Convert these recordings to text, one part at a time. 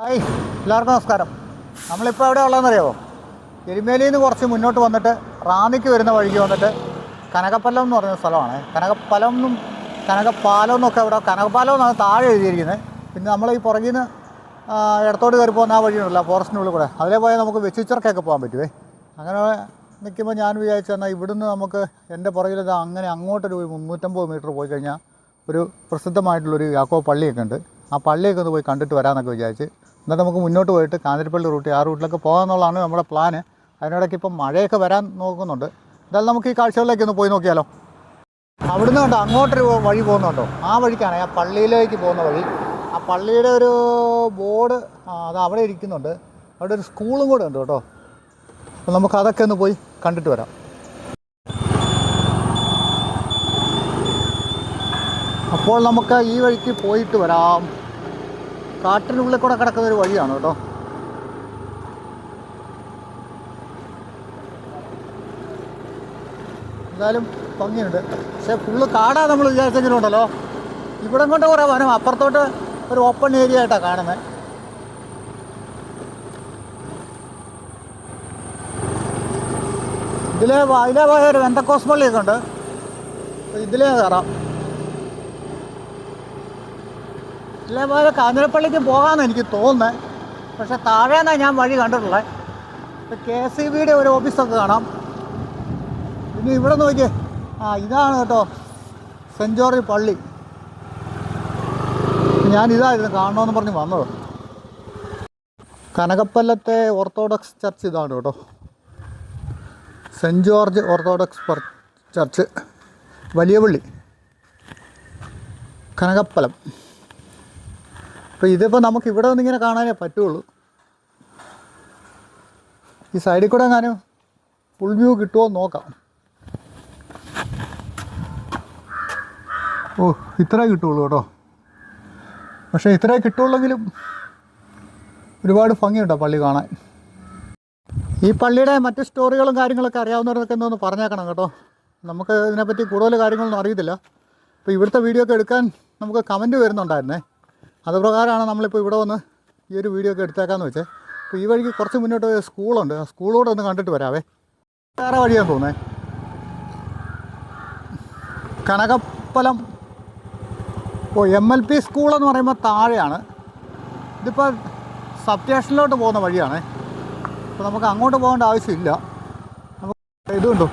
Hi എല്ലാവർക്കും നമസ്കാരം. നമ്മളിപ്പോൾ എവിടെ ഉള്ളതെന്നറിയാമോ എരുമേലിയിൽ നിന്ന് കുറച്ച് മുന്നോട്ട് വന്നിട്ട് റാന്നിക്ക് വരുന്ന വഴിക്ക് വന്നിട്ട് കനകപ്പലം എന്ന് പറയുന്ന സ്ഥലമാണ്. കനകപ്പലം എന്നും കനകപ്പാലം എന്നൊക്കെ ഇവിടെ കനകപ്പാലം എന്നാണ് താഴെ എഴുതിയിരിക്കുന്നത്. പിന്നെ നമ്മൾ ഈ പുറകിൽ നിന്ന് ഇടത്തോട്ട് കയറി പോകുന്ന ആ വഴിയുണ്ടല്ലോ ഫോറസ്റ്റിനുള്ളിൽ കൂടെ. അതിലെ പോയാൽ നമുക്ക് വെച്ചുച്ചിറക്കൊക്കെ പോകാൻ പറ്റുമേ അങ്ങനെ നിൽക്കുമ്പോൾ ഞാൻ വിചാരിച്ചു എന്നാൽ ഇവിടുന്ന് നമുക്ക് എന്റെ പുറകിൽ ഇത് അങ്ങനെ അങ്ങോട്ടൊരു മുന്നൂറ്റമ്പത് മീറ്റർ പോയി കഴിഞ്ഞാൽ ഒരു പ്രസിദ്ധമായിട്ടുള്ളൊരു യാക്കോ പള്ളിയൊക്കെ ഉണ്ട്. ആ പള്ളിയൊക്കെ ഒന്ന് പോയി കണ്ടിട്ട് വരാമെന്നൊക്കെ വിചാരിച്ച് എന്നിട്ട് നമുക്ക് മുന്നോട്ട് പോയിട്ട് കാഞ്ഞിരപ്പള്ളി റൂട്ട് ആ റൂട്ടിലൊക്കെ പോകാമെന്നുള്ളതാണ് നമ്മുടെ പ്ലാന് അതിനിടയ്ക്ക് ഇപ്പം മഴയൊക്കെ വരാൻ നോക്കുന്നുണ്ട്. എന്തായാലും നമുക്ക് ഈ കാഴ്ചകളിലേക്ക് ഒന്ന് പോയി നോക്കിയാലോ? അവിടുന്ന് കണ്ടോ അങ്ങോട്ടൊരു വഴി പോകുന്നുണ്ടോ? ആ വഴിക്കാണ് ആ പള്ളിയിലേക്ക് പോകുന്ന വഴി. ആ പള്ളിയുടെ ഒരു ബോർഡ് അത് അവിടെ ഇരിക്കുന്നുണ്ട്. അവിടെ ഒരു സ്കൂളും കൂടെ ഉണ്ട് കേട്ടോ. അപ്പോൾ നമുക്ക് അതൊക്കെ ഒന്ന് പോയി കണ്ടിട്ട് വരാം. അപ്പോൾ നമുക്ക് ഈ വഴിക്ക് പോയിട്ട് വരാം. കാട്ടിനുള്ളിൽ കൂടെ കിടക്കുന്ന ഒരു വഴിയാണ് കേട്ടോ. എന്തായാലും ഭംഗിയുണ്ട്. പക്ഷേ ഫുള്ള് കാടാ നമ്മൾ വിചാരിച്ചെങ്കിലും ഉണ്ടല്ലോ ഇവിടെ കൊണ്ട് കുറേ വനം അപ്പുറത്തോട്ട് ഒരു ഓപ്പൺ ഏരിയ ആയിട്ടാണ് കാണുന്നത് ഇതിലെ അതിലെ പോയ ഒരു വെന്തക്കോസ് പള്ളിയൊക്കെ ഉണ്ട്. ഇതിലേ കയറാം. ഇതിലെ പോലെ കാഞ്ഞിരപ്പള്ളിക്ക് പോകാമെന്ന് എനിക്ക് തോന്നുന്നത് പക്ഷെ താഴേന്നാണ് ഞാൻ വഴി കണ്ടിട്ടുള്ളത് കെ എസ് ഇ ബിയുടെ ഒരു ഓഫീസൊക്കെ കാണാം. പിന്നെ ഇവിടെ നോക്കിയേ. ആ ഇതാണ് കേട്ടോ സെന്റ് ജോർജ് പള്ളി. ഞാൻ ഇതായിരുന്നു കാണണമെന്ന് പറഞ്ഞ് വന്നത്. കനകപ്പല്ലത്തെ ഓർത്തഡോക്സ് ചർച്ച് ഇതാണ് കേട്ടോ. Saint George orthodox church. വലിയ പള്ളി. കനകപ്പലം. അപ്പോൾ ഇതിപ്പോൾ നമുക്ക് ഇവിടെ നിന്ന് ഇങ്ങനെ കാണാനേ പറ്റുള്ളൂ. ഈ സൈഡിൽ കൂടെ എങ്ങാനും ഫുൾ വ്യൂ കിട്ടുമോ നോക്കാം. ഓ ഇത്രേ കിട്ടുള്ളൂ കേട്ടോ. പക്ഷേ ഇത്രേ കിട്ടുള്ളെങ്കിലും ഒരുപാട് ഭംഗിയുണ്ടോ പള്ളി കാണാൻ. ഈ പള്ളിയുടെ മറ്റ് സ്റ്റോറികളും കാര്യങ്ങളൊക്കെ അറിയാവുന്നവരൊക്കെ ഒന്ന് പറഞ്ഞേക്കണം കേട്ടോ. നമുക്ക് ഇതിനെപ്പറ്റി കൂടുതൽ കാര്യങ്ങളൊന്നും അറിയത്തില്ല. അപ്പോൾ ഇവിടുത്തെ വീഡിയോ ഒക്കെ എടുക്കാൻ നമുക്ക് കമന്റ് വരുന്നുണ്ടായിരുന്നേ. അത് പ്രകാരമാണ് നമ്മളിപ്പോൾ ഇവിടെ വന്ന് ഈ ഒരു വീഡിയോ ഒക്കെ എടുത്തേക്കാന്ന് വെച്ചേ. അപ്പോൾ ഈ വഴിക്ക് കുറച്ച് മുന്നോട്ട് സ്കൂളുണ്ട്. ആ സ്കൂളോട് ഒന്ന് കണ്ടിട്ട് വരാവേ. വേറെ വഴിയാന്ന് തോന്നേ. Kanakappalam O M L P സ്കൂളെന്ന് പറയുമ്പോൾ താഴെയാണ്. ഇതിപ്പോൾ സബ് സ്റ്റേഷനിലോട്ട് പോകുന്ന വഴിയാണേ. അപ്പോൾ നമുക്ക് അങ്ങോട്ട് പോകേണ്ട ആവശ്യമില്ല. നമുക്ക് ഇതുണ്ടോ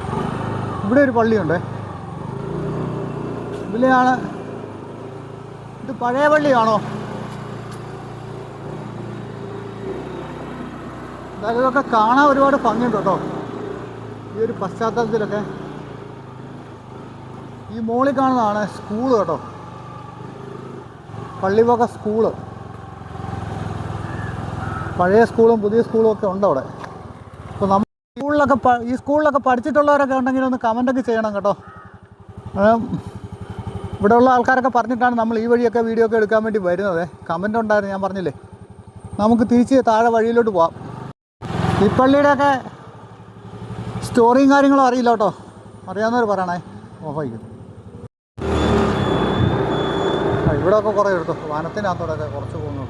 ഇവിടെ ഒരു പള്ളിയുണ്ട്. ഇതിലെയാണ് ഇത് പഴയ പള്ളിയാണോ? എന്തായാലും ഇതൊക്കെ കാണാൻ ഒരുപാട് ഭംഗിയുണ്ട് കേട്ടോ. ഈ ഒരു പശ്ചാത്തലത്തിലൊക്കെ. ഈ മോളിൽ കാണുന്നതാണ് സ്കൂൾ കേട്ടോ. പള്ളിവക സ്കൂൾ പഴയ സ്കൂളും പുതിയ സ്കൂളും ഒക്കെ ഉണ്ട് അവിടെ. അപ്പോൾ നമ്മൾ സ്കൂളിലൊക്കെ ഈ സ്കൂളിലൊക്കെ പഠിച്ചിട്ടുള്ളവരൊക്കെ ഉണ്ടെങ്കിൽ ഒന്ന് കമന്റൊക്കെ ചെയ്യണം കേട്ടോ. കാരണം ഇവിടെയുള്ള ആൾക്കാരൊക്കെ പറഞ്ഞിട്ടാണ് നമ്മൾ ഈ വഴിയൊക്കെ വീഡിയോ ഒക്കെ എടുക്കാൻ വേണ്ടി വരുന്നത്. കമന്റ് ഉണ്ടായിരുന്നു ഞാൻ പറഞ്ഞില്ലേ? നമുക്ക് തിരിച്ച് താഴെ വഴിയിലോട്ട് പോവാം. ഈ പള്ളിയുടെയൊക്കെ സ്റ്റോറിയും കാര്യങ്ങളും അറിയില്ല കേട്ടോ. അറിയാവുന്നവർ പറയണേ. ഓഫായിക്കും ഇവിടെ ഇവിടെയൊക്കെ കുറേ എടുത്തു. വനത്തിനകത്തോടെയൊക്കെ കുറച്ച് പോകുന്നു.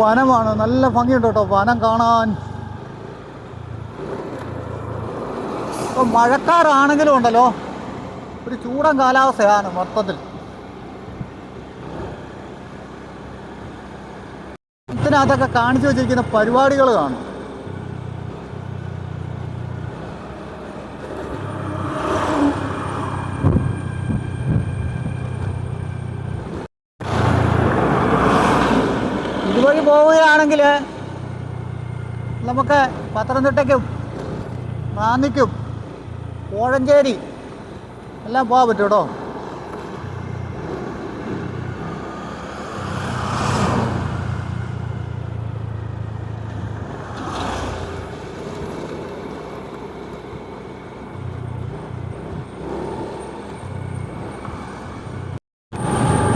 വനമാണ് നല്ല ഭംഗിയുണ്ട് കേട്ടോ. വനം കാണാൻ. ഇപ്പം മഴക്കാറാണെങ്കിലും ഉണ്ടല്ലോ. ഒരു ചൂടൻ കാലാവസ്ഥയാണ് മൊത്തത്തിൽ. ഇതിനകത്തൊക്കെ കാണിച്ചു വെച്ചിരിക്കുന്ന പരിപാടികൾ കാണും. ഇതുവഴി പോവുകയാണെങ്കിൽ നമുക്ക് പത്തനംതിട്ടയ്ക്കും റാന്നിക്കും കോഴഞ്ചേരി എല്ലാം പോകാൻ പറ്റും കേട്ടോ.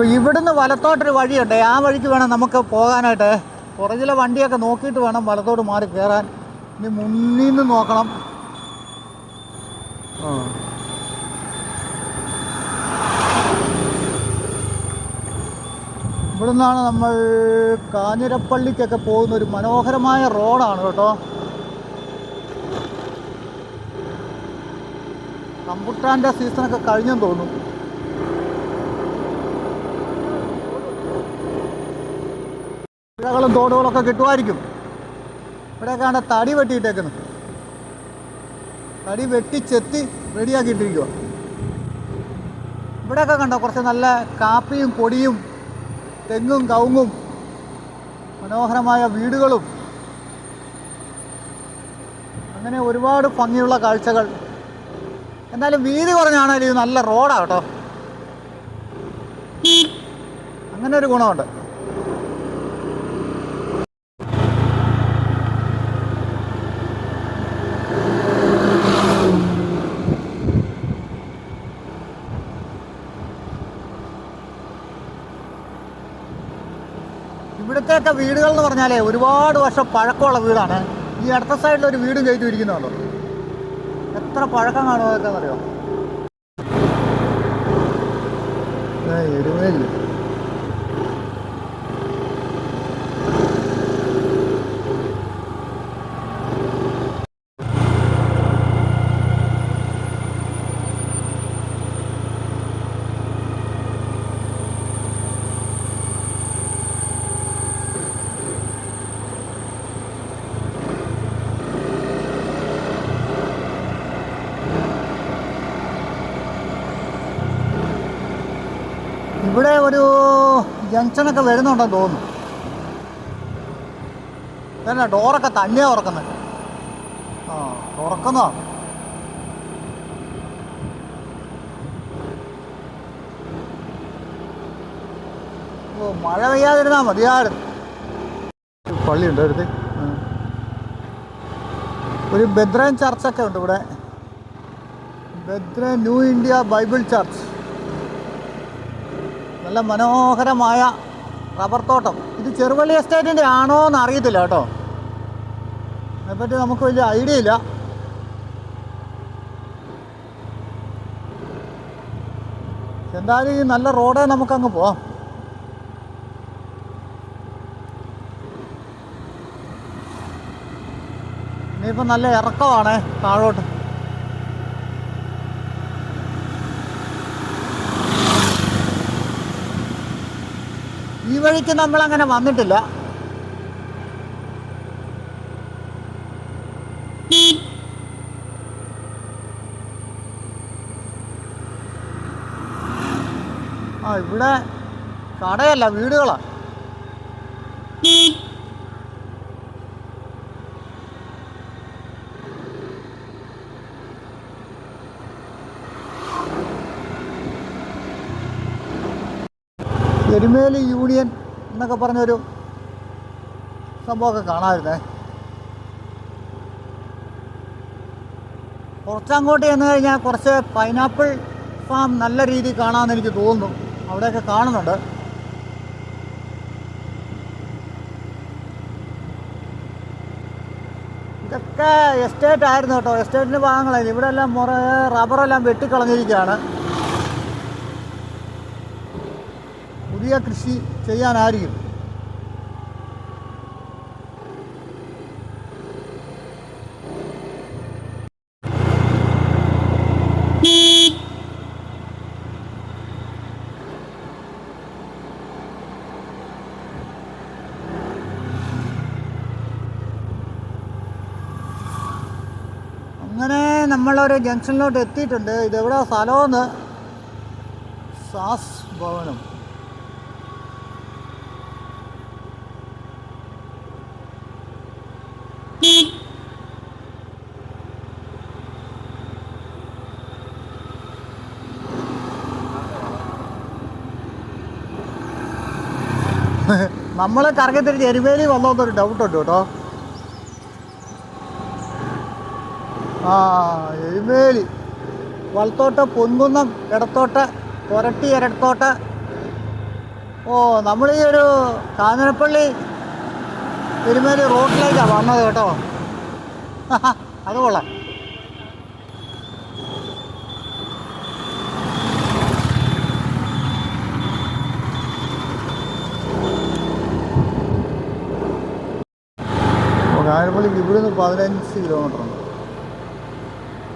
അപ്പോൾ ഇവിടുന്ന് വലത്തോട്ടൊരു വഴിയുണ്ട്. ആ വഴിക്ക് വേണം നമുക്ക് പോകാനായിട്ട്. പുറകിലെ വണ്ടിയൊക്കെ നോക്കിയിട്ട് വേണം വലത്തോട്ട് മാറി കയറാൻ. ഇനി മുന്നിൽ നിന്ന് നോക്കണം ഇവിടുന്നാണ് നമ്മൾ കാഞ്ഞിരപ്പള്ളിക്കൊക്കെ പോകുന്ന ഒരു മനോഹരമായ റോഡാണ് കേട്ടോ. റംബുട്ടാന്റെ സീസണൊക്കെ കഴിഞ്ഞെന്ന് തോന്നുന്നു. പുഴകളും തോടുകളൊക്കെ കിട്ടുമായിരിക്കും. ഇവിടെയൊക്കെ ആണ് തടി വെട്ടിയിട്ടേക്കുന്നത്. തടി വെട്ടിച്ചെത്തി റെഡിയാക്കിയിട്ടിരിക്കുക ഇവിടെയൊക്കെ കണ്ടോ കുറച്ച് നല്ല കാപ്പിയും പൊടിയും തെങ്ങും കവുങ്ങും മനോഹരമായ വീടുകളും. അങ്ങനെ ഒരുപാട് ഭംഗിയുള്ള കാഴ്ചകൾ. എന്നാലും വീതി കുറഞ്ഞാണെങ്കിലും നല്ല റോഡാണ് കേട്ടോ. അങ്ങനെ ഒരു ഗുണമുണ്ട്. ഇവിടുത്തെയൊക്കെ വീടുകൾ എന്ന് പറഞ്ഞാലേ ഒരുപാട് വർഷം പഴക്കമുള്ള വീടാണ്. ഈ അടുത്ത സൈഡിൽ ഒരു വീടും കയറ്റി എത്ര പഴക്കം കാണുമോ അതൊക്കെ അറിയോ? എരുമേലി ഇവിടെ ഒരു ജംഗ്ഷനൊക്കെ വരുന്നുണ്ടെന്ന് തോന്നുന്നു. തന്നെ ഡോറൊക്കെ തന്നെയാ തുറക്കുന്നത് ആ തുറക്കുന്നതാണ് ഓ മഴ പെയ്യാതിരുന്നാ മതിയായിരുന്നു. പള്ളിയുണ്ട് അടുത്ത്. ഒരു ബദ്രൻ ചർച്ചൊക്കെ ഉണ്ട് ഇവിടെ. Badran new India bible church. നല്ല മനോഹരമായ റബ്ബർ തോട്ടം. ഇത് ചെറുവള്ളി എസ്റ്റേറ്റിന്റെ ആണോ എന്ന് അറിയത്തില്ല കേട്ടോ അതിനെപ്പറ്റി നമുക്ക് വലിയ ഐഡിയ ഇല്ല. എന്തായാലും ഈ നല്ല റോഡേ നമുക്കങ്ങ് പോവാം. ഇനിയിപ്പോൾ നല്ല ഇറക്കമാണ് താഴോട്ട്. ഈ വഴിക്ക് നമ്മൾ അങ്ങനെ വന്നിട്ടില്ല. ആ ഇവിടെ കടയല്ല വീടുകളാ. എരുമേലി യൂണിയൻ എന്നൊക്കെ പറഞ്ഞൊരു സംഭവമൊക്കെ കാണാമായിരുന്നേ. കുറച്ചങ്ങോട്ട് ചെന്ന് കഴിഞ്ഞാൽ കുറച്ച് പൈനാപ്പിൾ ഫാം നല്ല രീതിയിൽ കാണാമെന്ന് എനിക്ക് തോന്നുന്നു. അവിടെയൊക്കെ കാണുന്നുണ്ട്. ഇതൊക്കെ എസ്റ്റേറ്റ് ആയിരുന്നു കേട്ടോ. എസ്റ്റേറ്റിന്റെ ഭാഗങ്ങളായിരുന്നു. ഇവിടെ എല്ലാം മുറ റബ്ബറെല്ലാം വെട്ടിക്കളഞ്ഞിരിക്കുകയാണ്. പുതിയ കൃഷി ചെയ്യാനായിരിക്കും അങ്ങനെ നമ്മളൊരു ജംഗ്ഷനിലോട്ട് എത്തിയിട്ടുണ്ട്. ഇതെവിടെ? സ്ഥലമെന്ന് സാസ് ഭവനം. നമ്മൾ കറങ്ങി തിരിച്ച് എരുമേലി വന്നോന്നൊരു ഡൗട്ട് ഉണ്ട് കേട്ടോ. ആ എരുമേലി. വലത്തോട്ട് പൊൻകുന്നം ഇടത്തോട്ട് പുരട്ടി ഇരട്ടത്തോട്ട് ഓ നമ്മൾ ഈ ഒരു കാഞ്ഞിരപ്പള്ളി എരുമേലി റോഡിലേക്കാണ് വന്നത് കേട്ടോ. അത് കൊള്ളാം. കാഞ്ഞിരപ്പള്ളിക്ക് ഇവിടുന്ന് പതിനഞ്ച് കിലോമീറ്റർ ഉണ്ട്.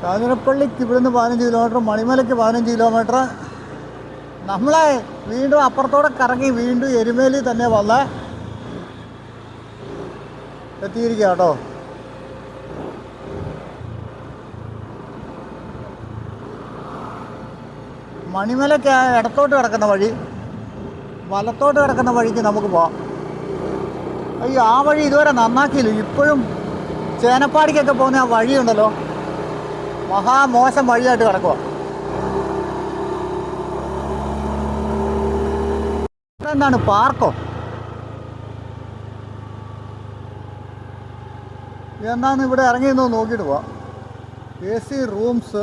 കാഞ്ഞിരപ്പള്ളിക്ക് ഇവിടുന്ന് പതിനഞ്ച് കിലോമീറ്റർ മണിമലയ്ക്ക് പതിനഞ്ച് കിലോമീറ്റർ നമ്മളെ വീണ്ടും അപ്പുറത്തോടെ കറങ്ങി വീണ്ടും എരുമേലി തന്നെ വന്ന് എത്തിയിരിക്കുക കേട്ടോ മണിമലയ്ക്ക് ഇടത്തോട്ട് കിടക്കുന്ന വഴി വലത്തോട്ട് കിടക്കുന്ന വഴിക്ക് നമുക്ക് പോവാം. അയ്യോ ആ വഴി ഇതുവരെ നന്നാക്കിയില്ല. ഇപ്പോഴും ചേനപ്പാടിക്കൊക്കെ പോകുന്ന ആ വഴിയുണ്ടല്ലോ. മഹാമോശം വഴിയായിട്ട് കിടക്കുക എന്താണ് പാർക്കോ? എന്നാന്ന് ഇവിടെ ഇറങ്ങിയെന്ന് നോക്കിയിട്ട് പോവാം. എ സി റൂംസ്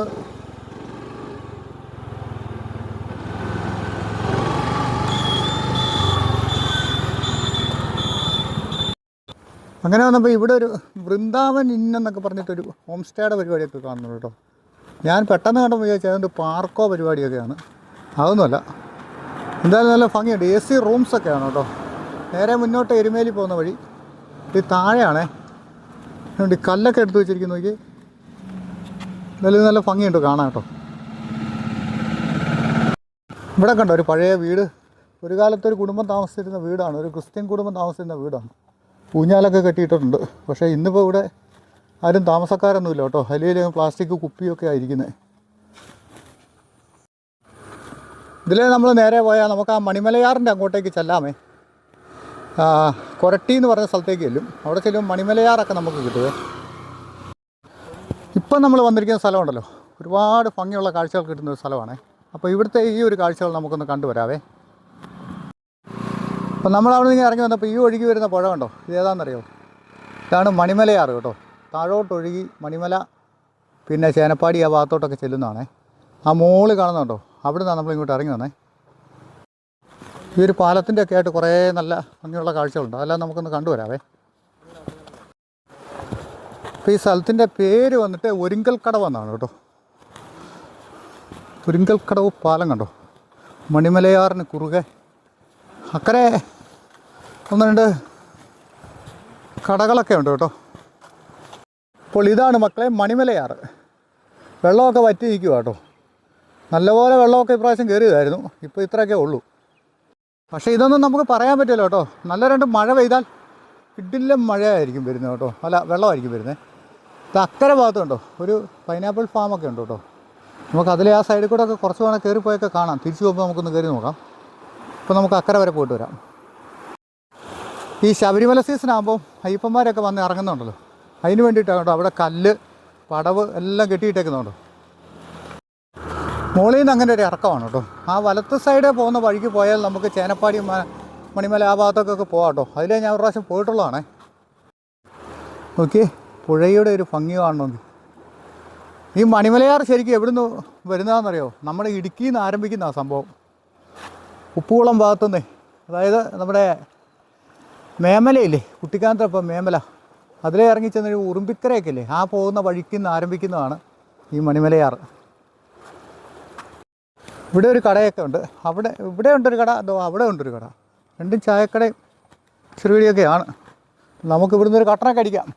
അങ്ങനെ വന്നപ്പോൾ ഇവിടെ ഒരു വൃന്ദാവൻ ഇന്നെന്നൊക്കെ പറഞ്ഞിട്ടൊരു ഹോം സ്റ്റേയുടെ പരിപാടിയൊക്കെ കാണുന്നുണ്ട് കേട്ടോ. ഞാൻ പെട്ടെന്ന് കണ്ടപ്പോൾ വിചാരിച്ചത് അതുകൊണ്ട് പാർക്കോ പരിപാടിയൊക്കെയാണ്. അതൊന്നുമല്ല. എന്തായാലും നല്ല ഭംഗിയുണ്ട്. എ സി റൂംസൊക്കെയാണ് കേട്ടോ. നേരെ മുന്നോട്ട് എരുമേലി പോകുന്ന വഴി. ഇത് താഴെയാണേ. അതുകൊണ്ട് കല്ലൊക്കെ എടുത്തു വെച്ചിരിക്കുന്നു. നോക്കി എന്തായാലും നല്ല ഭംഗിയുണ്ട് കാണാം കേട്ടോ. ഇവിടെ കണ്ടോ ഒരു പഴയ വീട്. ഒരു കാലത്ത് ഒരു കുടുംബം താമസിച്ചിരുന്ന വീടാണ്. ഒരു ക്രിസ്ത്യൻ കുടുംബം താമസിച്ചിരുന്ന വീടാണ്. ഊഞ്ഞാലൊക്കെ കെട്ടിയിട്ടുണ്ട് പക്ഷേ ഇന്നിപ്പോൾ ഇവിടെ ആരും താമസക്കാരൊന്നുമില്ല കേട്ടോ. അല്ലെങ്കിൽ പ്ലാസ്റ്റിക് കുപ്പിയൊക്കെ ആയിരിക്കുന്നത് ഇതിലേ നമ്മൾ നേരെ പോയാൽ നമുക്ക് ആ മണിമലയാറിന്റെ അങ്ങോട്ടേക്ക് ചെല്ലാമേ. കൊരട്ടി എന്ന് പറഞ്ഞ സ്ഥലത്തേക്ക് ചെല്ലും. അവിടെ ചെല്ലും മണിമലയാറൊക്കെ നമുക്ക് കിട്ടുക ഇപ്പം നമ്മൾ വന്നിരിക്കുന്ന സ്ഥലമുണ്ടല്ലോ. ഒരുപാട് ഭംഗിയുള്ള കാഴ്ചകൾ കിട്ടുന്ന ഒരു സ്ഥലമാണ്. അപ്പോൾ ഇവിടുത്തെ ഈ ഒരു കാഴ്ചകൾ നമുക്കൊന്ന് കണ്ടുവരാവേ. അപ്പം നമ്മൾ അവിടെ നിന്ന് ഇറങ്ങി വന്നപ്പോൾ ഈ ഒഴുകി വരുന്ന പുഴ കണ്ടോ? ഇത് ഏതാണെന്നറിയോ ഇതാണ് മണിമലയാറ് കേട്ടോ. താഴോട്ടൊഴുകി മണിമല പിന്നെ ചേനപ്പാടി ആ ഭാഗത്തോട്ടൊക്കെ ചെല്ലുന്നതാണേ. ആ മോൾ കാണുന്നുണ്ടോ അവിടെ നിന്നാണ് നമ്മൾ ഇങ്ങോട്ട് ഇറങ്ങി വന്നേ. ഈ ഒരു പാലത്തിന്റെ ഒക്കെ ആയിട്ട് കുറേ നല്ല ഭംഗിയുള്ള കാഴ്ചകളുണ്ട്. അതെല്ലാം നമുക്കൊന്ന് കണ്ടുവരാവേ. അപ്പോൾ ഈ സ്ഥലത്തിന്റെ പേര് വന്നിട്ട് ഒരിങ്കൽ കടവ് എന്നാണ് കേട്ടോ. ഒരിങ്കൽ കടവ് പാലം കണ്ടോ? മണിമലയാറിന് കുറുകെ അക്കരെ ഒന്ന് രണ്ട്. കടകളൊക്കെ ഉണ്ട് കേട്ടോ. അപ്പോൾ ഇതാണ് മക്കളെ മണിമലയാറ്. വെള്ളമൊക്കെ വറ്റി നിൽക്കുക കേട്ടോ. നല്ലപോലെ വെള്ളമൊക്കെ ഇപ്രാവശ്യം കയറിയതായിരുന്നു. ഇപ്പോൾ ഇത്രയൊക്കെ ഉള്ളൂ. പക്ഷേ ഇതൊന്നും നമുക്ക് പറയാൻ പറ്റില്ല കേട്ടോ. നല്ല രണ്ട് മഴ പെയ്താൽ ഇഡില്ല മഴയായിരിക്കും വരുന്നത് കേട്ടോ. അല്ല വെള്ളമായിരിക്കും വരുന്നത്. ഇത് അക്കരെ ഭാഗത്തുണ്ടോ ഒരു പൈനാപ്പിൾ ഫാമൊക്കെ ഉണ്ട് കേട്ടോ. നമുക്ക് അതിലെ ആ സൈഡിൽ കൂടെ ഒക്കെ കുറച്ച് വേണം കയറിപ്പോയൊക്കെ കാണാം. തിരിച്ചു പോകുമ്പോൾ നമുക്കൊന്ന് കയറി നോക്കാം. ഇപ്പോൾ നമുക്ക് അക്കരെ വരെ പോയിട്ട് വരാം. ഈ ശബരിമല സീസൺ ആകുമ്പോൾ അയ്യപ്പന്മാരൊക്കെ വന്ന് ഇറങ്ങുന്നുണ്ടല്ലോ. അതിന് വേണ്ടിയിട്ടാണ് അവിടെ കല്ല് പടവ് എല്ലാം കെട്ടിയിട്ടേക്കുന്നുണ്ടോ മുകളിൽ നിന്ന് അങ്ങനെ ഒരു ഇറക്കമാണ് കേട്ടോ. ആ വലത്ത് സൈഡേ പോകുന്ന വഴിക്ക് പോയാൽ നമുക്ക് ചേനപ്പാടി മണിമല ആ ഭാഗത്തൊക്കെ പോകാം കേട്ടോ. അതിലേ ഞാൻ ഒരു പ്രാവശ്യം പോയിട്ടുള്ളതാണേ. ഓക്കെ പുഴയുടെ ഒരു ഭംഗി കാണണമെങ്കിൽ ഈ മണിമലയാർ ശരിക്കും എവിടുന്ന് വരുന്നതാണെന്നറിയോ? നമ്മുടെ ഇടുക്കിയിൽ നിന്ന് ആരംഭിക്കുന്ന ആ സംഭവം. ഉപ്പുകുളം ഭാഗത്തുനിന്ന്. അതായത് നമ്മുടെ മേമലയില്ലേ കുട്ടിക്കാനത്തപ്പം മേമല. അതിലേ ഇറങ്ങി ചെന്നൊരു ഉറുമ്പിക്കരയൊക്കെ ഇല്ലേ ആ പോകുന്ന വഴിക്ക് നിന്ന് ആരംഭിക്കുന്നതാണ് ഈ മണിമലയാർ. ഇവിടെ ഒരു കടയൊക്കെ ഉണ്ട്. അവിടെ ഇവിടെ ഉണ്ടൊരു കട അതോ അവിടെ ഉണ്ടൊരു കട? രണ്ടും ചായക്കടയും ചെറുകടിയൊക്കെയാണ്. നമുക്ക് ഇവിടുന്ന് ഒരു കട്ടനൊക്കെ അടിക്കാം.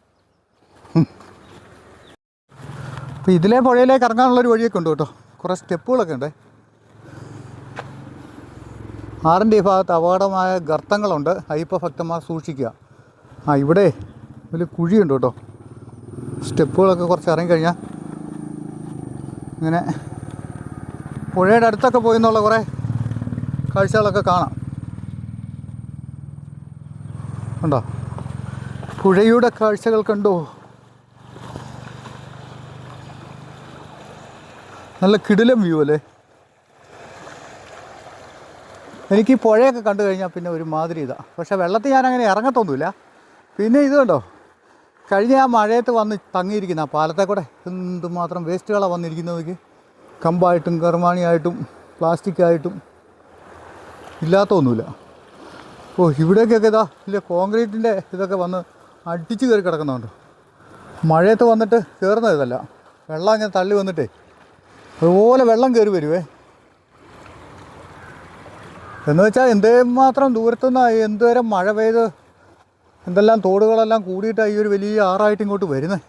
അപ്പോൾ ഇതിലെ പുഴയിലേക്ക് ഇറങ്ങാനുള്ളൊരു വഴിയൊക്കെ ഉണ്ട് കേട്ടോ. കുറേ സ്റ്റെപ്പുകളൊക്കെ ഉണ്ട്. ആറിന്റെ ഈ ഭാഗത്ത് അപകടമായ ഗർത്തങ്ങളുണ്ട്. അയ്യപ്പഭക്തന്മാർ സൂക്ഷിക്കുക. ആ ഇവിടെ വലിയ കുഴിയുണ്ട് കേട്ടോ. സ്റ്റെപ്പുകളൊക്കെ കുറച്ച് ഇറങ്ങിക്കഴിഞ്ഞാൽ ഇങ്ങനെ പുഴയുടെ അടുത്തൊക്കെ പോയി എന്നുള്ള കുറേ കാഴ്ചകളൊക്കെ കാണാം. ഉണ്ടോ പുഴയുടെ കാഴ്ചകൾ കണ്ടോ? നല്ല കിടിലം വ്യൂ അല്ലേ? എനിക്ക് ഈ പുഴയൊക്കെ കണ്ടു കഴിഞ്ഞാൽ പിന്നെ ഒരു മാതിരി ഇതാ. പക്ഷേ വെള്ളത്തിൽ ഞാൻ അങ്ങനെ ഇറങ്ങത്തൊന്നുമില്ല. പിന്നെ ഇത് കണ്ടോ? കഴിഞ്ഞ ആ മഴയത്ത് വന്ന് തങ്ങിയിരിക്കുന്ന ആ പാലത്തെ കൂടെ എന്തുമാത്രം വേസ്റ്റുകളാണ് വന്നിരിക്കുന്നതൊക്കെ കമ്പായിട്ടും കർമാണിയായിട്ടും പ്ലാസ്റ്റിക്കായിട്ടും ഇല്ലാത്തൊന്നുമില്ല. ഓ ഇവിടേക്കൊക്കെ ഇതാ ഇല്ല കോൺക്രീറ്റിന്റെ ഇതൊക്കെ വന്ന് അടിച്ചു കയറി കിടക്കുന്നുണ്ട്. മഴയത്ത് വന്നിട്ട് കയറുന്ന ഇതല്ല. വെള്ളം അങ്ങനെ തള്ളി വന്നിട്ടേ. അതുപോലെ വെള്ളം കയറി വരുവേ. എന്ന് വെച്ചാൽ എന്തേമാത്രം ദൂരത്തുനിന്ന് എന്തുവരെ മഴ പെയ്ത് എന്തെല്ലാം തോടുകളെല്ലാം കൂടിയിട്ടാണ് ഈ ഒരു വലിയ ആറായിട്ട് ഇങ്ങോട്ട് വരുന്നത്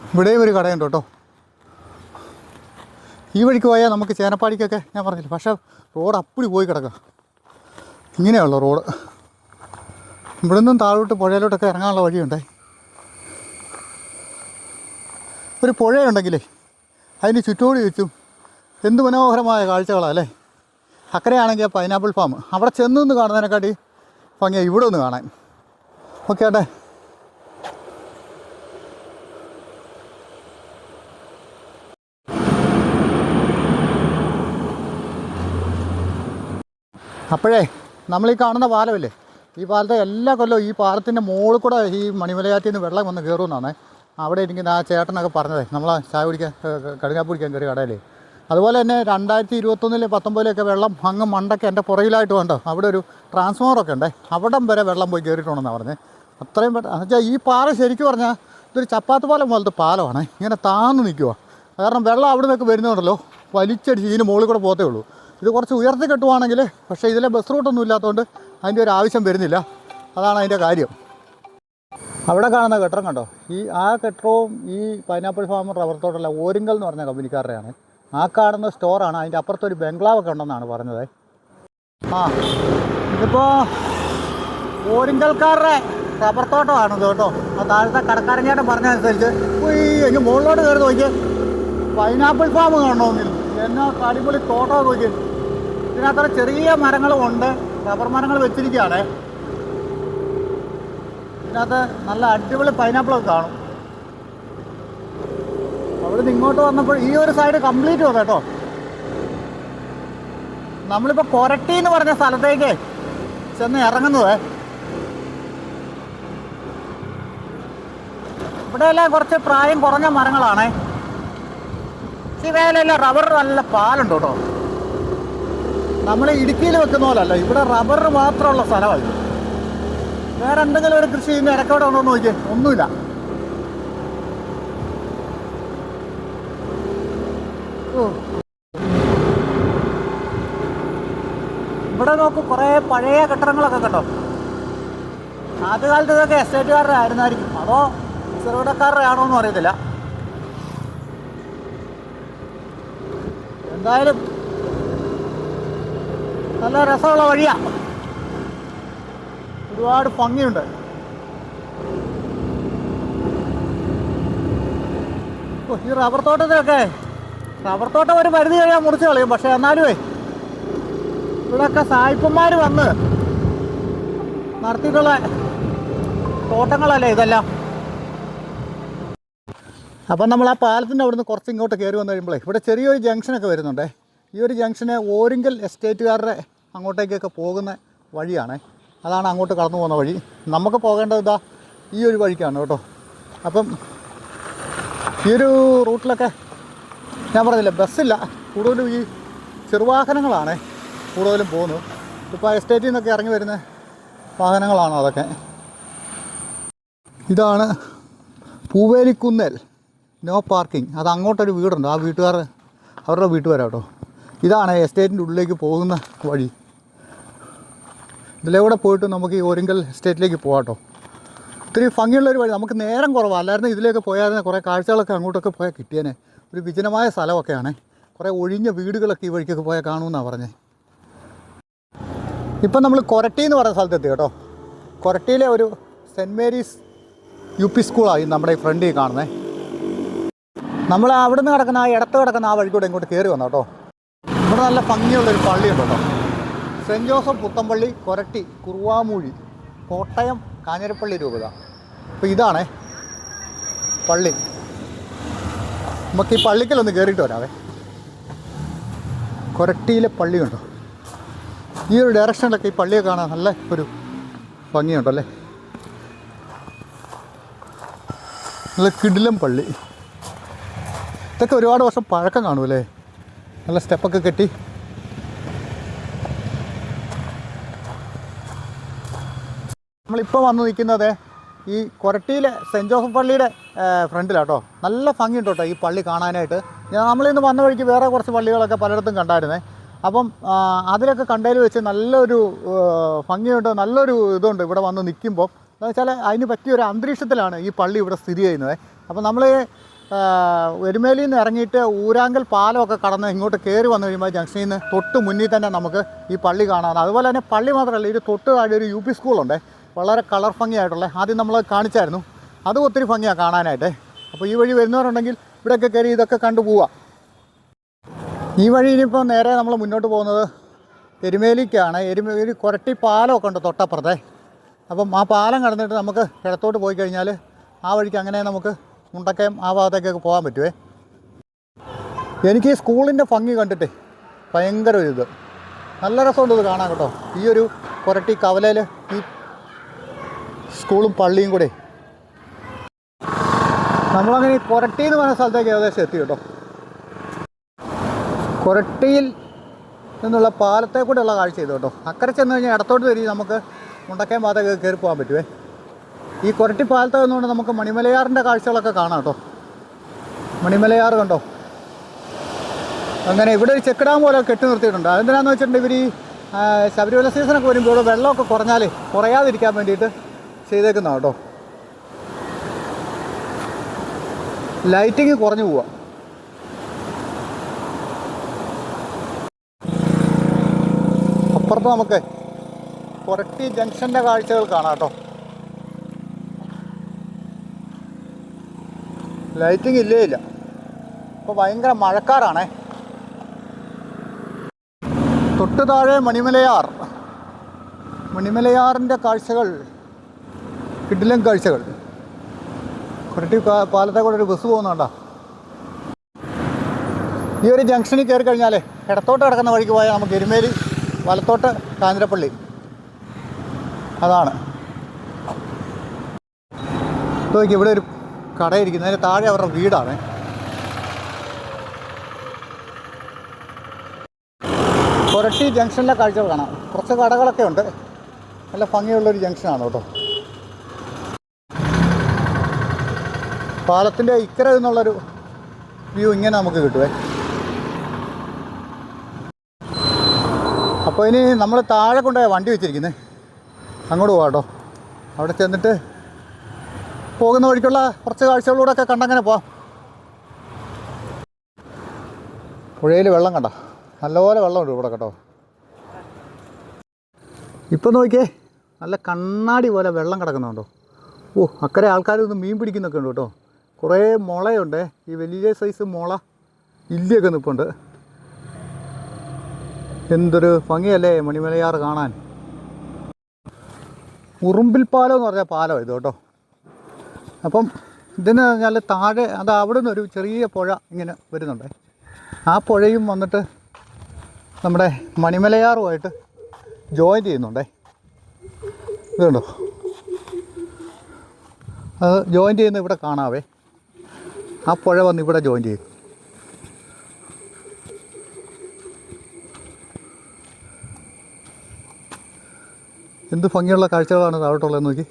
ഇവിടെയും ഒരു കടയുണ്ട് കേട്ടോ. ഈ വഴിക്ക് പോയാൽ നമുക്ക് ചേനപ്പാടിക്കൊക്കെ ഞാൻ പറഞ്ഞില്ല പക്ഷേ റോഡ് അപ്പടി പോയി കിടക്കുക ഇങ്ങനെയുള്ള റോഡ്. ഇവിടെ നിന്നും താഴോട്ട് പുഴയിലോട്ടൊക്കെ ഇറങ്ങാനുള്ള വഴിയുണ്ടേ. ഒരു പുഴയുണ്ടെങ്കിലേ അതിന് ചുറ്റോടി വെച്ചും എന്ത് മനോഹരമായ കാഴ്ചകളാണ് അല്ലേ? അക്കരെയാണെങ്കിൽ പൈനാപ്പിൾ ഫാം. അവിടെ ചെന്ന് നിന്ന് കാണുന്നതിനെക്കാട്ടി ഭംഗിയാണ് ഇവിടെ ഒന്ന് കാണാൻ. ഓക്കെ ഏട്ടെ. അപ്പോഴേ നമ്മൾ ഈ കാണുന്ന പാലമില്ലേ? ഈ പാലത്തെ എല്ലാ കൊല്ലവും ഈ പാലത്തിന്റെ മുകളിൽ കൂടെ ഈ മണിമലയാറ്റിൽ നിന്ന് വെള്ളം വന്ന് കയറുമെന്നാണ്. അവിടെ ഇരിക്കുന്ന ആ ചേട്ടനൊക്കെ പറഞ്ഞത് നമ്മൾ ചായ കുടിക്കാൻ കടുങ്ങാപ്പ് കുടിക്കാൻ കയറി കടയിലേ. അതുപോലെ തന്നെ രണ്ടായിരത്തി ഇരുപത്തൊന്നിലെ പത്തൊമ്പതിലൊക്കെ വെള്ളം അങ്ങ് മണ്ടൊക്കെ എന്റെ പുറകിലായിട്ട് കണ്ടോ? അവിടെ ഒരു ട്രാൻസ്ഫോമറൊക്കെ ഉണ്ട്. അവിടം വരെ വെള്ളം പോയി കയറിയിട്ടുണ്ടെന്നാണ് പറഞ്ഞത് അത്രയും പെട്ടെന്ന് എന്നുവെച്ചാൽ ഈ പാറ ശരിക്കും പറഞ്ഞാൽ ഇതൊരു ചപ്പാത്ത് പാലം പോലത്തെ പാലമാണ്. ഇങ്ങനെ താന്ന് നിൽക്കുക കാരണം വെള്ളം അവിടെ നിന്നൊക്കെ വരുന്നുണ്ടല്ലോ. വലിച്ചടിച്ച് ഇതിന് മുകളിൽ കൂടെ പോത്തേ ഉള്ളൂ. ഇത് കുറച്ച് ഉയർത്തി കെട്ടുവാണെങ്കിൽ പക്ഷേ ഇതിലെ ബസ് റൂട്ടൊന്നും ഇല്ലാത്തതുകൊണ്ട് അതിന്റെ ഒരു ആവശ്യം വരുന്നില്ല. അതാണ് അതിന്റെ കാര്യം. അവിടെ കാണുന്ന കെട്ടിടം കണ്ടോ? ഈ ആ കെട്ടിടവും ഈ പൈനാപ്പിൾ ഫാമും റബ്ബർ തോട്ടമല്ല ഓരിങ്കൽ എന്ന് പറഞ്ഞ കമ്പനിക്കാരുടെയാണ്. ആ കാണുന്ന സ്റ്റോറാണ്. അതിന്റെ അപ്പുറത്തൊരു ബംഗ്ലാവൊക്കെ ഉണ്ടെന്നാണ് പറഞ്ഞത്. ആ ഇതിപ്പോൾ ഓരിങ്കൽക്കാരുടെ റബ്ബർ തോട്ടമാണ് കേട്ടോ. ആ താഴത്തെ കടക്കാരൻ ചേട്ടൻ പറഞ്ഞതനുസരിച്ച് എനിക്ക് മുകളിലോട്ട് കയറി നോക്കി പൈനാപ്പിൾ ഫാം കാണണമെന്നില്ല എന്നാ അടിപൊളി തോട്ടമൊക്കെ നോക്കി ഇതിനകത്ത് ചെറിയ മരങ്ങളും ഉണ്ട്. റബ്ബർ മരങ്ങൾ വെച്ചിരിക്കുകയാണ്. ഇതിനകത്ത് നല്ല അടിപൊളി പൈനാപ്പിളൊക്കെ കാണും. അവിടെ നിന്ന് ഇങ്ങോട്ട് വന്നപ്പോൾ ഈ ഒരു സൈഡ് കംപ്ലീറ്റ് വന്നു കേട്ടോ. നമ്മളിപ്പോൾ കൊരട്ടി എന്ന് പറഞ്ഞ സ്ഥലത്തേക്ക് ചെന്ന് ഇറങ്ങുന്നത്. ഇവിടെയെല്ലാം കുറച്ച് പ്രായം കുറഞ്ഞ മരങ്ങളാണ്. ഇവയിലെല്ലാം റബ്ബർ നല്ല പാലുണ്ട് കേട്ടോ. നമ്മൾ ഇടുക്കിയിൽ വെക്കുന്ന പോലല്ല ഇവിടെ റബ്ബർ മാത്രമുള്ള സ്ഥലമായിരുന്നു. വേറെ എന്തെങ്കിലും ഒരു കൃഷി ചെയ്യുന്ന ഇടക്കോടെ ഉണ്ടോ എന്ന് നോക്കിയേ. ഒന്നുമില്ല. ഇവിടെ നോക്കൂ കുറേ പഴയ കെട്ടിടങ്ങളൊക്കെ കണ്ടോ? ആദ്യകാലത്ത് ഇതൊക്കെ എസ്റ്റേറ്റുകാരുടെ ആയിരുന്നായിരിക്കും അതോ ചെറുകിടക്കാരുടെ ആണോ എന്ന് അറിയത്തില്ല. എന്തായാലും നല്ല രസമുള്ള വഴിയാ. ഒരുപാട് ഭംഗിയുണ്ട്. ഈ റബ്ബർ തോട്ടത്തിലൊക്കെ റബ്ബർ തോട്ടം ഒരു പരിധി കഴിയാൻ മുറിച്ച് കളയും. പക്ഷെ എന്നാലുമേ ഇവിടെയൊക്കെ സായിപ്പന്മാർ വന്ന് നടത്തിയിട്ടുള്ള തോട്ടങ്ങളല്ലേ ഇതെല്ലാം? അപ്പം നമ്മൾ ആ പാലത്തിന്റെ അവിടുന്ന് കുറച്ച് ഇങ്ങോട്ട് കയറി വന്നു കഴിയുമ്പോഴേ ഇവിടെ ചെറിയൊരു ജംഗ്ഷനൊക്കെ വരുന്നുണ്ടേ. ഈ ഒരു ജംഗ്ഷന് ഓരിങ്കൽ എസ്റ്റേറ്റുകാരുടെ അങ്ങോട്ടേക്കൊക്കെ പോകുന്ന വഴിയാണ്. അതാണ് അങ്ങോട്ട് കടന്നു പോകുന്ന വഴി. നമുക്ക് പോകേണ്ടത് ഇതാ ഈ ഒരു വഴിക്കാണ് കേട്ടോ. അപ്പം ഈ ഒരു റൂട്ടിലൊക്കെ ഞാൻ പറഞ്ഞില്ല ബസ്സില്ല. കൂടുതലും ഈ ചെറുവാഹനങ്ങളാണ് കൂടുതലും പോകുന്നത്. ഇപ്പോൾ എസ്റ്റേറ്റിൽ നിന്നൊക്കെ ഇറങ്ങി വരുന്ന വാഹനങ്ങളാണ് അതൊക്കെ? ഇതാണ് പൂവേലിക്കുന്നേൽ നോ പാർക്കിംഗ് അത് അങ്ങോട്ടൊരു വീടുണ്ട്. ആ വീട്ടുകാർ അവരുടെ വീട്ടുകാരാ കേട്ടോ. ഇതാണ് എസ്റ്റേറ്റിന്റെ ഉള്ളിലേക്ക് പോകുന്ന വഴി. ഇതിലൂടെ പോയിട്ട് നമുക്ക് ഈ ഓരിങ്കൽ എസ്റ്റേറ്റിലേക്ക് പോകാം കേട്ടോ. ഇത്തിരി ഭംഗിയുള്ളൊരു വഴി. നമുക്ക് നേരം കുറവാണ് അല്ലായിരുന്നു ഇതിലേക്ക് പോയാൽ കുറേ കാഴ്ചകളൊക്കെ അങ്ങോട്ടൊക്കെ പോയാൽ കിട്ടിയേനെ. ഒരു വിജനമായ സ്ഥലമൊക്കെയാണ്. കുറേ ഒഴിഞ്ഞ വീടുകളൊക്കെ ഈ വഴിക്കൊക്കെ പോയാൽ കാണുമെന്നാണ് പറഞ്ഞത്. ഇപ്പം നമ്മൾ കൊരട്ടി എന്ന് പറയുന്ന സ്ഥലത്തെത്തി കേട്ടോ? കൊരട്ടിയിലെ ഒരു സെന്റ് മേരീസ് യു പി സ്കൂളായി നമ്മുടെ ഈ ഫ്രണ്ടിൽ കാണുന്നത്. നമ്മൾ അവിടെ നിന്ന് കിടക്കുന്ന ആ ഇടത്ത് കിടക്കുന്ന ആ വഴിക്കൂടെ കൂടെ ഇങ്ങോട്ട് കയറി വന്നു കേട്ടോ? ഇവിടെ നല്ല ഭംഗിയുള്ളൊരു പള്ളിയുണ്ട് കേട്ടോ. സെന്റ് ജോസഫ് പുത്തമ്പള്ളി കൊരട്ടി കുറുവാമൂഴി കോട്ടയം കാഞ്ഞിരപ്പള്ളി രൂപത. അപ്പോൾ ഇതാണേ പള്ളി. നമുക്ക് ഈ പള്ളിക്കലൊന്ന് കയറിയിട്ട് വരാവേ. കൊരട്ടിയിലെ പള്ളിയുണ്ടോ ഈ ഒരു ഡയറക്ഷനിലൊക്കെ ഈ പള്ളിയെ കാണാൻ നല്ല ഒരു ഭംഗിയുണ്ടല്ലേ? നല്ല കിടിലം പള്ളി. ഇതൊക്കെ ഒരുപാട് വർഷം പഴക്കം കാണുമല്ലേ നല്ല സ്റ്റെപ്പൊക്കെ കെട്ടി. നമ്മളിപ്പോൾ വന്ന് നിൽക്കുന്നത് ഈ കൊരട്ടിയിലെ സെന്റ് ജോസഫ് പള്ളിയുടെ ഫ്രണ്ടിലാട്ടോ. നല്ല ഭംഗിയുണ്ട് കേട്ടോ ഈ പള്ളി കാണാനായിട്ട്. നമ്മളിന്ന് വന്ന വഴിക്ക് വേറെ കുറച്ച് പള്ളികളൊക്കെ പലയിടത്തും കണ്ടായിരുന്നേ. അപ്പം അതിലൊക്കെ കണ്ടതിൽ വെച്ച് നല്ലൊരു ഭംഗിയുണ്ട് നല്ലൊരു ഇതുണ്ട് ഇവിടെ വന്ന് നിൽക്കുമ്പോൾ എന്ന് വെച്ചാൽ അതിന് പറ്റിയ ഒരു അന്തരീക്ഷത്തിലാണ് ഈ പള്ളി ഇവിടെ സ്ഥിതി ചെയ്യുന്നത്. അപ്പം നമ്മൾ എരുമേലിയിൽ നിന്ന് ഇറങ്ങിയിട്ട് ഊരാങ്കൽ പാലമൊക്കെ കടന്ന് ഇങ്ങോട്ട് കയറി വന്നു കഴിയുമ്പോൾ ജംഗ്ഷനിൽ നിന്ന് തൊട്ട് മുന്നിൽ തന്നെ നമുക്ക് ഈ പള്ളി കാണാം അതുപോലെ തന്നെ പള്ളി മാത്രമല്ല ഇത് തൊട്ട് താഴെ ഒരു യു പി സ്കൂളുണ്ട്. വളരെ കളർ ഭംഗിയായിട്ടുള്ള ആദ്യം നമ്മൾ കാണിച്ചായിരുന്നു. അത് ഒത്തിരി ഭംഗിയാണ് കാണാനായിട്ട്. അപ്പോൾ ഈ വഴി വരുന്നവരുണ്ടെങ്കിൽ ഇവിടെയൊക്കെ കയറി ഇതൊക്കെ കണ്ടു പോവാം. ഈ വഴി ഇനിയിപ്പോൾ നേരെ നമ്മൾ മുന്നോട്ട് പോകുന്നത് എരുമേലിക്കാണ്. എരുമേലി കുരട്ടി പാലമൊക്കെ ഉണ്ട് തൊട്ടപ്പുറത്തെ. അപ്പം ആ പാലം കടന്നിട്ട് നമുക്ക് ഇടത്തോട്ട് പോയി കഴിഞ്ഞാൽ ആ വഴിക്ക് അങ്ങനെ നമുക്ക് മുണ്ടക്കയം ആ ഭാഗത്തേക്കൊക്കെ പോകാൻ പറ്റുമേ എനിക്ക് ഈ സ്കൂളിന്റെ ഭംഗി കണ്ടിട്ട് ഭയങ്കര ഒരു ഇത്. നല്ല രസമുണ്ട് ഇത് കാണാൻ കേട്ടോ. ഈ ഒരു കുരട്ടി കവലയിൽ ഈ സ്കൂളും പള്ളിയും കൂടെ. നമ്മളങ്ങനെ ഈ കൊരട്ടി എന്ന് പറഞ്ഞ സ്ഥലത്തേക്ക് ഏകദേശം എത്തി കേട്ടോ. കൊരട്ടിയിൽ നിന്നുള്ള പാലത്തെ കൂടെയുള്ള കാഴ്ച ചെയ്തു കേട്ടോ. അക്കരെ ചെന്ന് കഴിഞ്ഞാൽ ഇടത്തോട്ട് വരി നമുക്ക് മുണ്ടക്കയം പാത കയറി പോകാൻ പറ്റുമേ ഈ കൊരട്ടി പാലത്ത് നിന്നുകൊണ്ട് നമുക്ക് മണിമലയാറിന്റെ കാഴ്ചകളൊക്കെ കാണാം കേട്ടോ. മണിമലയാറ് കണ്ടോ? അങ്ങനെ ഇവിടെ ഒരു ചെക്ക് ഡാം പോലെ കെട്ടി നിർത്തിയിട്ടുണ്ട്. അതെന്തിനാന്ന് വെച്ചിട്ടുണ്ടെങ്കിൽ ഇവർ ഈ ശബരിമല സീസണൊക്കെ വരുമ്പോൾ ഇവിടെ വെള്ളമൊക്കെ കുറഞ്ഞാൽ കുറയാതിരിക്കാൻ വേണ്ടിയിട്ട് ചെയ്തേക്കുന്ന കേട്ടോ. ലൈറ്റിങ് കുറഞ്ഞു പോവാ. അപ്പുറത്ത് നമുക്ക് കൊരട്ടി ജംഗ്ഷന്റെ കാഴ്ചകൾ കാണാം കേട്ടോ. ലൈറ്റിംഗ് ഇല്ലേ ഇല്ല. ഇപ്പോൾ ഭയങ്കര മഴക്കാറാണേ. തൊട്ട് താഴെ മണിമലയാർ. മണിമലയാറിന്റെ കാഴ്ചകൾ കിഡിലം കാഴ്ചകൾ. കൊരട്ടി കൂടെ ഒരു ബസ് പോകുന്നുണ്ടോ? ഈ ഒരു ജംഗ്ഷനിൽ കയറി കഴിഞ്ഞാൽ ഇടത്തോട്ട് കിടക്കുന്ന വഴിക്ക് പോയാൽ നമുക്ക് എരുമേലി വലത്തോട്ട് കാഞ്ഞിരപ്പള്ളി. അതാണ്. നോക്കി ഇവിടെ ഒരു കടയിരിക്കുന്നത് അതിന് താഴെ അവരുടെ വീടാണ്. കൊരട്ടി ജംഗ്ഷനിലെ കാഴ്ചകൾ കാണാം. കുറച്ച് കടകളൊക്കെ ഉണ്ട്. നല്ല ഭംഗിയുള്ളൊരു ജംഗ്ഷനാണ് കേട്ടോ. പാലത്തിന്റെ ഇക്കര എന്നുള്ളൊരു വ്യൂ ഇങ്ങനെ നമുക്ക് കിട്ടുവേ. അപ്പോൾ ഇനി നമ്മൾ താഴെ കൊണ്ടുപോയ വണ്ടി വെച്ചിരിക്കുന്നത് അങ്ങോട്ട് പോകാം കേട്ടോ. അവിടെ ചെന്നിട്ട് പോകുന്ന വഴിക്കുള്ള കുറച്ച് കാഴ്ചകളിലൂടെ ഒക്കെ കണ്ടങ്ങനെ പോവാം. പുഴയിൽ വെള്ളം കണ്ട? നല്ലപോലെ വെള്ളമുണ്ട് ഇവിടെ കേട്ടോ. ഇപ്പം നോക്കിയേ നല്ല കണ്ണാടി പോലെ വെള്ളം കിടക്കുന്നുണ്ടോ? ഓ അക്കരെ ആൾക്കാരൊന്ന് മീൻ പിടിക്കുന്നൊക്കെ ഉണ്ട് കേട്ടോ. കുറേ മുളയുണ്ട്. ഈ വലിയ സൈസ് മുള ഇല്ലിയൊക്കെ നിൽപ്പുണ്ട് എന്തൊരു ഭംഗിയല്ലേ മണിമലയാറ് കാണാൻ. ഉറുമ്പിൽ പാലം എന്ന് പറഞ്ഞ പാലം ഇത് കേട്ടോ. അപ്പം ഇതെന്ന് പറഞ്ഞാൽ താഴെ അത് അവിടെ നിന്ന് ഒരു ചെറിയ പുഴ ഇങ്ങനെ വരുന്നുണ്ട്. ആ പുഴയും വന്നിട്ട് നമ്മുടെ മണിമലയാറുമായിട്ട് ജോയിൻ ചെയ്യുന്നുണ്ടേ. ഇതുണ്ടോ അത് ജോയിൻ ചെയ്യുന്ന ഇവിടെ കാണാവേ. ആ പുഴ വന്ന് ഇവിടെ ജോയിൻ ചെയ്യും. എന്ത് ഭംഗിയുള്ള കാഴ്ചകളാണ് താഴോട്ടുള്ളത് നോക്കി.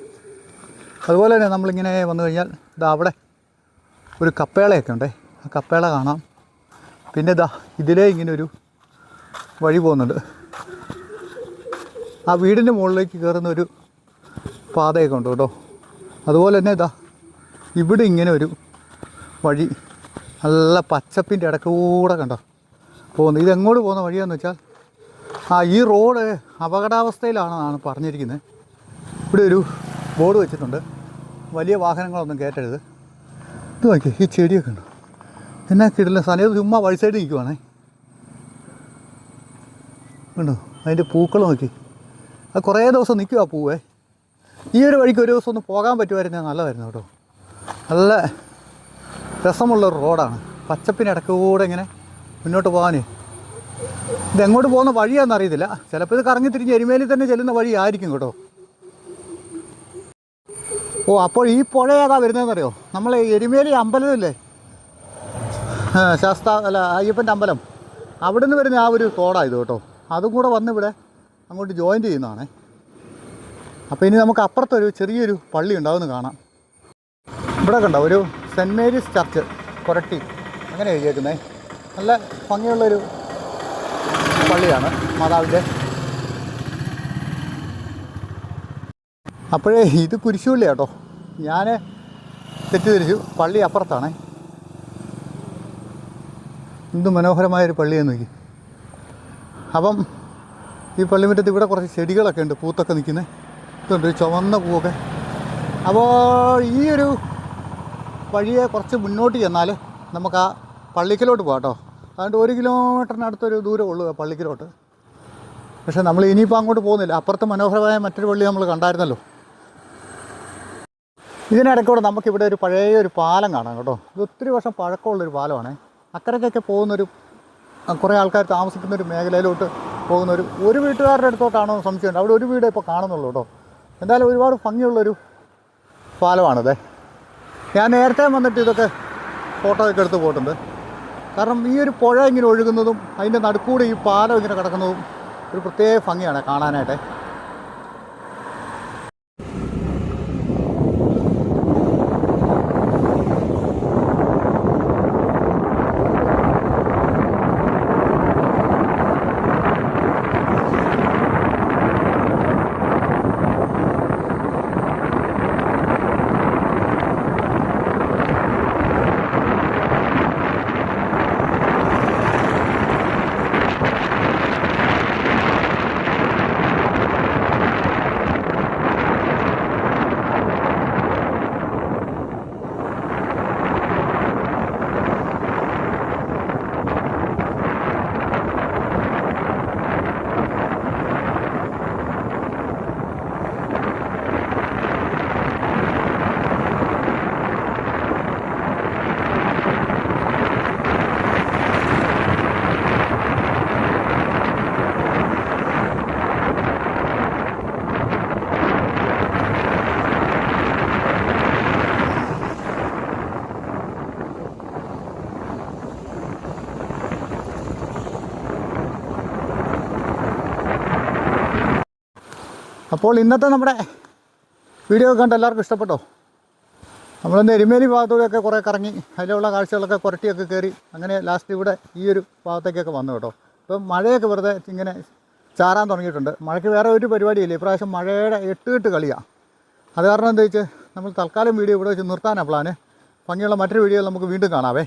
അതുപോലെ തന്നെ നമ്മളിങ്ങനെ വന്നു കഴിഞ്ഞാൽ ഇതാ അവിടെ ഒരു കപ്പേളയൊക്കെ ഉണ്ടേ. ആ കപ്പേള കാണാം. പിന്നെ ഇതാ ഇതിലേ ഇങ്ങനെ ഒരു വഴി പോകുന്നുണ്ട്. ആ വീടിന്റെ മുകളിലേക്ക് കയറുന്ന ഒരു പാതയൊക്കെ ഉണ്ട് കേട്ടോ. അതുപോലെ തന്നെ ഇതാ ഇവിടെ ഇങ്ങനെ ഒരു വഴി നല്ല പച്ചപ്പിന്റെ ഇടക്കൂടെ കണ്ടോ? പോകുന്നത്. ഇതെങ്ങോട്ട് പോകുന്ന വഴിയാന്ന് വെച്ചാൽ ആ ഈ റോഡ് അപകടാവസ്ഥയിലാണെന്നാണ് പറഞ്ഞിരിക്കുന്നത്. ഇവിടെ ഒരു ബോർഡ് വെച്ചിട്ടുണ്ട്. വലിയ വാഹനങ്ങളൊന്നും കയറ്റരുത്. ഇത് നോക്കി ഈ ചെടിയൊക്കെ ഉണ്ട്? എന്നാ കിടില്ല സനേത് ചുമ്മാ വഴി സൈഡ് നിൽക്കുവാണേ ഉണ്ടോ അതിന്റെ പൂക്കൾ നോക്കി. അത് കുറേ ദിവസം നിൽക്കുക പൂവേ. ഈ ഒരു വഴിക്ക് ഒരു ദിവസം ഒന്ന് പോകാൻ പറ്റുമായിരുന്നേ നല്ലതായിരുന്നു കേട്ടോ. നല്ല രസമുള്ളൊരു റോഡാണ്. പച്ചപ്പിനിടക്ക് കൂടെ ഇങ്ങനെ മുന്നോട്ട് പോകാനേ. ഇത് എങ്ങോട്ട് പോകുന്ന വഴിയാണെന്ന് അറിയത്തില്ല. ചിലപ്പോൾ ഇത് കറങ്ങി തിരിഞ്ഞ് എരുമേലി തന്നെ ചെല്ലുന്ന വഴിയായിരിക്കും കേട്ടോ. ഓ അപ്പോൾ ഈ പുഴ ഏതാ വരുന്നതെന്നറിയോ? നമ്മൾ എരുമേലി അമ്പലമില്ലേ ശാസ്ത അല്ല അയ്യപ്പന്റെ അമ്പലം. അവിടെ നിന്ന് വരുന്ന ആ ഒരു തോടാ ഇത് കേട്ടോ. അതും കൂടെ വന്ന് ഇവിടെ അങ്ങോട്ട് ജോയിൻ ചെയ്യുന്നതാണേ. അപ്പോൾ ഇനി നമുക്ക് അപ്പുറത്തൊരു ചെറിയൊരു പള്ളി ഉണ്ടാവുമെന്ന് കാണാം. ഇവിടെ കണ്ടോ ഒരു സെന്റ് മേരീസ് ചർച്ച് കൊരട്ടി. അങ്ങനെ എഴുതിയേക്കുന്നേ. നല്ല ഭംഗിയുള്ളൊരു പള്ളിയാണ് മാതാവിന്റെ. അപ്പോഴേ ഇത് കുരിശുപള്ളി കേട്ടോ ഞാൻ തെറ്റിദ്ധരിച്ചു. പള്ളി അപ്പുറത്താണേ. എന്ത് മനോഹരമായൊരു പള്ളിയെന്ന് നോക്കി. അപ്പം ഈ പള്ളിമുറ്റത്ത് ഇവിടെ കുറച്ച് ചെടികളൊക്കെ ഉണ്ട്. പൂത്തൊക്കെ നിൽക്കുന്നത് ഇതുണ്ട് ചുവന്ന പൂവൊക്കെ. അപ്പോൾ ഈ ഒരു വഴിയെ കുറച്ച് മുന്നോട്ട് ചെന്നാൽ നമുക്ക് ആ പള്ളിക്കലോട്ട് പോകാം കേട്ടോ. അതുകൊണ്ട് ഒരു കിലോമീറ്ററിനടുത്തൊരു ദൂരം ഉള്ളൂ പള്ളിക്കലോട്ട്. പക്ഷേ നമ്മൾ ഇനിയിപ്പോൾ അങ്ങോട്ട് പോകുന്നില്ല. അപ്പുറത്ത് മനോഹരമായ മറ്റൊരു പള്ളി നമ്മൾ കണ്ടായിരുന്നല്ലോ. ഇതിനിടയ്ക്കൂടെ നമുക്കിവിടെ ഒരു പഴയ ഒരു പാലം കാണാം കേട്ടോ. ഇത് ഒത്തിരി വർഷം പഴക്കമുള്ളൊരു പാലമാണ്. അക്കരയ്ക്കൊക്കെ പോകുന്നൊരു കുറേ ആൾക്കാർ താമസിക്കുന്ന ഒരു മേഖലയിലോട്ട് പോകുന്ന ഒരു ഒരു വീട്ടുകാരുടെ അടുത്തോട്ടാണോ സംശയമുണ്ട്. അവിടെ ഒരു വീട് ഇപ്പോൾ കാണുന്നുള്ളൂ കേട്ടോ. എന്തായാലും ഒരുപാട് ഭംഗിയുള്ളൊരു പാലമാണിത്. ഞാൻ നേരത്തെ വന്നിട്ട് ഇതൊക്കെ ഫോട്ടോ ഒക്കെ എടുത്ത് പോയിട്ടുണ്ട്. കാരണം ഈ ഒരു പുഴ ഇങ്ങനെ ഒഴുകുന്നതും അതിന്റെ നടുക്കൂടെ ഈ പാലം ഇങ്ങനെ കിടക്കുന്നതും ഒരു പ്രത്യേക ഭംഗിയാണ് കാണാനായിട്ട്. അപ്പോൾ ഇന്നത്തെ നമ്മുടെ വീഡിയോ കണ്ട് എല്ലാവർക്കും ഇഷ്ടപ്പെട്ടോ? നമ്മളൊന്ന് എരുമേലി ഭാഗത്തൂടെയൊക്കെ കുറേ കറങ്ങി അതിലുള്ള കാഴ്ചകളൊക്കെ കുരട്ടിയൊക്കെ കയറി അങ്ങനെ ലാസ്റ്റ് ഇവിടെ ഈ ഒരു ഭാഗത്തേക്കൊക്കെ വന്നു കേട്ടോ. ഇപ്പം മഴയൊക്കെ വെറുതെ ഇങ്ങനെ ചാറാൻ തുടങ്ങിയിട്ടുണ്ട്. മഴയ്ക്ക് വേറെ ഒരു പരിപാടിയില്ല. ഇപ്രാവശ്യം മഴയുടെ എട്ട് കെട്ട് കളിയാണ് അത് കാരണം എന്താ വെച്ചാൽ നമ്മൾ തൽക്കാലം വീഡിയോ ഇവിടെ വെച്ച് നിർത്താനാണ് പ്ലാന് ഭംഗിയുള്ള മറ്റൊരു വീഡിയോ നമുക്ക് വീണ്ടും കാണാവേ.